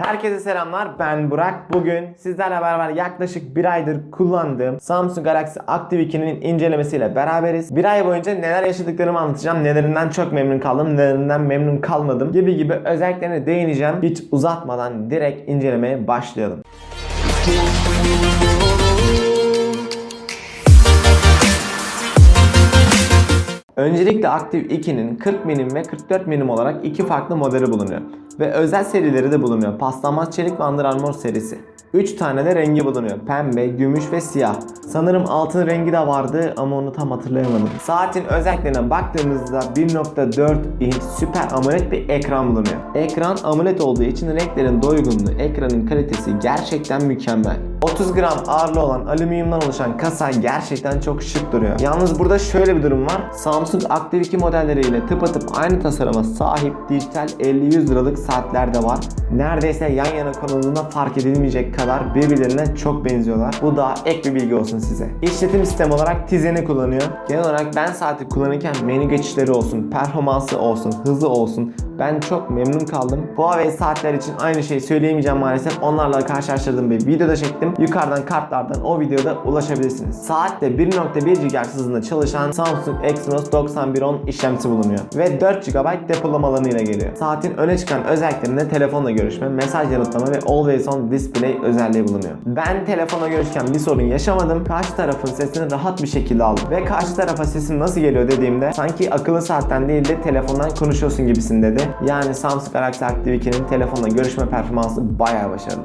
Herkese selamlar ben Burak. Bugün sizlerle beraber yaklaşık bir aydır kullandığım Samsung Galaxy Active 2'nin incelemesiyle beraberiz. Bir ay boyunca neler yaşadıklarımı anlatacağım. Nelerinden çok memnun kaldım, nelerinden memnun kalmadım gibi gibi özelliklerine değineceğim. Hiç uzatmadan direkt incelemeye başlayalım. Öncelikle Active 2'nin 40 milim ve 44 milim olarak iki farklı modeli bulunuyor. Ve özel serileri de bulunuyor. Paslanmaz çelik ve Under Armour serisi. 3 tane de rengi bulunuyor. Pembe, gümüş ve siyah. Sanırım altın rengi de vardı ama onu tam hatırlayamadım. Saatin özelliklerine baktığımızda 1.4 inç süper AMOLED bir ekran bulunuyor. Ekran AMOLED olduğu için renklerin doygunluğu, ekranın kalitesi gerçekten mükemmel. 30 gram ağırlığı olan alüminyumdan oluşan kasa gerçekten çok şık duruyor. Yalnız burada şöyle bir durum var. Samsung Active 2 modelleriyle tıpatıp aynı tasarıma sahip dijital 50-100 liralık saatler de var. Neredeyse yan yana konulduğunda fark edilmeyecek kadar birbirlerine çok benziyorlar. Bu da ek bir bilgi olsun size. İşletim sistemi olarak Tizen'i kullanıyor. Genel olarak ben saati kullanırken menü geçişleri olsun, performansı olsun, hızı olsun ben çok memnun kaldım. Huawei saatler için aynı şeyi söyleyemeyeceğim maalesef. Onlarla karşılaştırdığım bir videoda çektim. Yukarıdan kartlardan o videoda ulaşabilirsiniz. Saatte 1.1 GHz hızında çalışan Samsung Exynos 9110 işlemcisi bulunuyor. Ve 4 GB depolama alanıyla geliyor. Saatin öne çıkan özelliklerinde telefonla görüşme, mesaj yanıtlama ve Always On Display özelliği bulunuyor. Ben telefonla görüşürken bir sorun yaşamadım. Karşı tarafın sesini rahat bir şekilde aldım. Ve karşı tarafa sesim nasıl geliyor dediğimde sanki akıllı saatten değil de telefondan konuşuyorsun gibisin dedi. Yani Samsung Galaxy Active 2'nin telefonla görüşme performansı bayağı başarılı.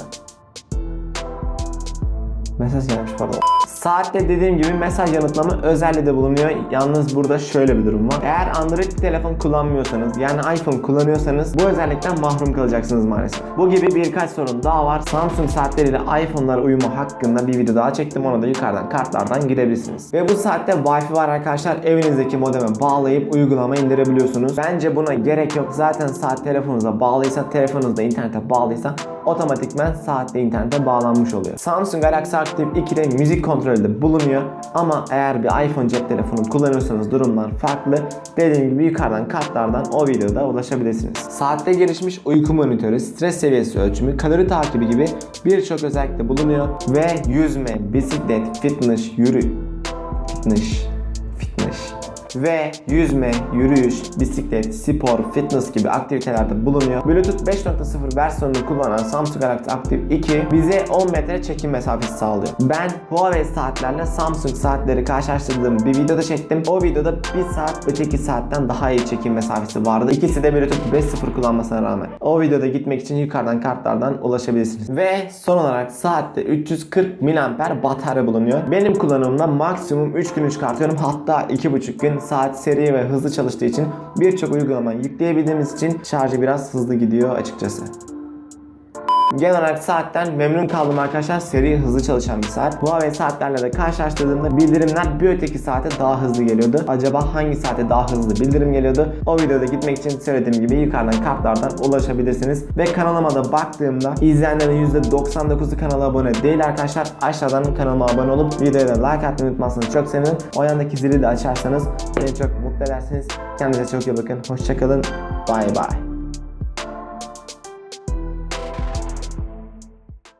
Mesaj gelmiş pardon. Saatte dediğim gibi mesaj yanıtlama özelliği de bulunuyor. Yalnız burada şöyle bir durum var. Eğer Android telefon kullanmıyorsanız yani iPhone kullanıyorsanız bu özellikten mahrum kalacaksınız maalesef. Bu gibi birkaç sorun daha var. Samsung saatleriyle iPhone'lar uyumu hakkında bir video daha çektim. Ona da yukarıdan kartlardan gidebilirsiniz. Ve bu saatte Wi-Fi var arkadaşlar. Evinizdeki modeme bağlayıp uygulama indirebiliyorsunuz. Bence buna gerek yok. Zaten saat telefonunuza bağlıysa, telefonunuzda internete bağlıysa otomatikman saatte internete bağlanmış oluyor. Samsung Galaxy Active 2'de müzik kontrolü de bulunuyor ama eğer bir iPhone cep telefonu kullanıyorsanız durumlar farklı. Dediğim gibi yukarıdan kartlardan o videoda ulaşabilirsiniz. Saatte gelişmiş uyku monitörü, stres seviyesi ölçümü, kalori takibi gibi birçok özellik de bulunuyor ve yüzme, bisiklet, fitness, yürü, fitness ve yüzme, yürüyüş, bisiklet, spor, fitness gibi aktivitelerde bulunuyor. Bluetooth 5.0 versiyonunu kullanan Samsung Galaxy Active 2 bize 10 metre çekim mesafesi sağlıyor. Ben Huawei saatlerle Samsung saatleri karşılaştırdığım bir videoda çektim. O videoda bir saat öteki saatten daha iyi çekim mesafesi vardı. İkisi de Bluetooth 5.0 kullanmasına rağmen. O videoda gitmek için yukarıdan kartlardan ulaşabilirsiniz. Ve son olarak saatte 340 mAh batarya bulunuyor. Benim kullanımımda maksimum 3 gün çıkartıyorum. Hatta 2,5 gün saat seri ve hızlı çalıştığı için birçok uygulama yükleyebildiğimiz için şarjı biraz hızlı gidiyor açıkçası. Genel olarak saatten memnun kaldım arkadaşlar. Seri hızlı çalışan bir saat. Huawei saatlerle de karşılaştırdığımda bildirimler bir öteki saate daha hızlı geliyordu. Acaba hangi saate daha hızlı bildirim geliyordu? O videoda gitmek için söylediğim gibi yukarıdan kartlardan ulaşabilirsiniz. Ve kanalıma da baktığımda izleyenlerin %99'u kanala abone değil arkadaşlar. Aşağıdan kanalıma abone olup videoya da like atmayı unutmazsanız çok sevinirim. O yandaki zili de açarsanız beni çok mutlu edersiniz. Kendinize çok iyi bakın. Hoşçakalın. Bye bye.